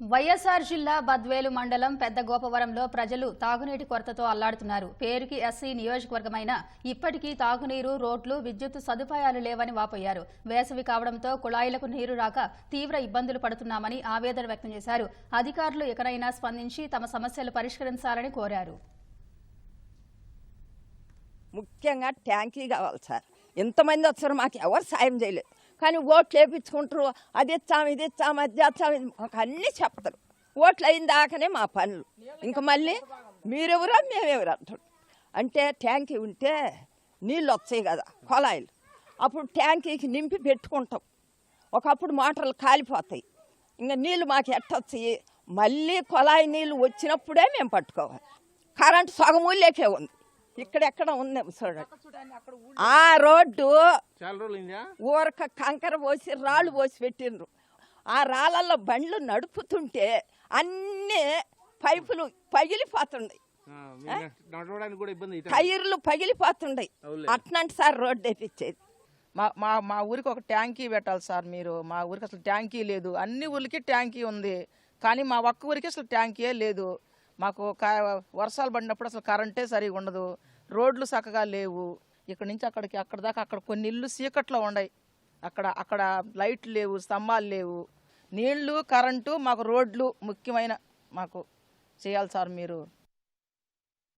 వైఎస్ఆర్ జిల్లా బద్వేలు మండలం పెద్ద గోపవరంలో ప్రజలు తాగునీటి కొరతతో అల్లాడుతున్నారు. పేరుకి ఎస్సీ నియోజకవర్గమైన ఇప్పటికీ తాగునీరు రోడ్లు విద్యుత్ సదుపాయాలు లేవని వాపోయారు. వేసవి కావడంతో కుళాయిలకు నీరు రాక తీవ్ర ఇబ్బందులు పడుతున్నామని ఆవేదన వ్యక్తం చేశారు. అధికారులు ఎకనైనా స్పందించి తమ సమస్యలు పరిష్కరించాలని కోరారు. ముఖ్యంగా ట్యాంకీ కావాలి సార్. ఎంతమంది వచ్చారు మాకు ఎవరు సాయం చేయలేదు. కానీ ఓట్లు వేయించుకుంటారు అది ఇచ్చాం ఇది ఇచ్చాం అది చేస్తాం ఇది మాకు అన్నీ చెప్తారు ఓట్లు అయిన దాకానే మా పనులు. ఇంకా మళ్ళీ మీరెవరో మేమెవరు అంటారు. అంటే ట్యాంకీ ఉంటే నీళ్ళు వచ్చాయి కదా కొలాయిలు అప్పుడు ట్యాంకీకి నింపి పెట్టుకుంటాం. ఒకప్పుడు మోటార్లు కాలిపోతాయి. ఇంకా నీళ్ళు మాకు ఎట్టొచ్చాయి మళ్ళీ కొలాయి నీళ్ళు వచ్చినప్పుడే మేము పట్టుకోవాలి. కరెంటు సగమూలేకే ఉంది. ఇక్కడెక్కడ ఉంది చూడండి ఆ రోడ్డు ఊరక కంకర పోసి రాళ్ళు పోసి పెట్టిండ్రు. ఆ రాళ్ళల్లో బండ్లు నడుపుతుంటే అన్నీ పైపులు అవుతుంది. టైర్లు పగిలిపోతుండయి. అవునులే. అట్లాంటి సార్ రోడ్డు వేపించేది. మా మా మా ఊరికి ఒక ట్యాంకీ పెట్టాలి సార్ మీరు. మా ఊరికి అసలు ట్యాంకీ లేదు. అన్ని ఊరికి ట్యాంకీ ఉంది. కానీ మా ఒక్క ఊరికి అసలు ట్యాంకీయే లేదు. మాకు క- వర్షాలు పడినప్పుడు అసలు కరెంటే సరిగా ఉండదు. రోడ్లు చక్కగా లేవు. ఇక్కడ నుంచి అక్కడికి అక్కడ దాకా అక్కడ కొన్ని ఇల్లు చీకట్లో ఉన్నాయి. అక్కడ అక్కడ లైట్లు లేవు స్తంభాలు లేవు. నీళ్ళు కరెంటు మాకు రోడ్లు ముఖ్యమైన మాకు చేయాలి సార్ మీరు.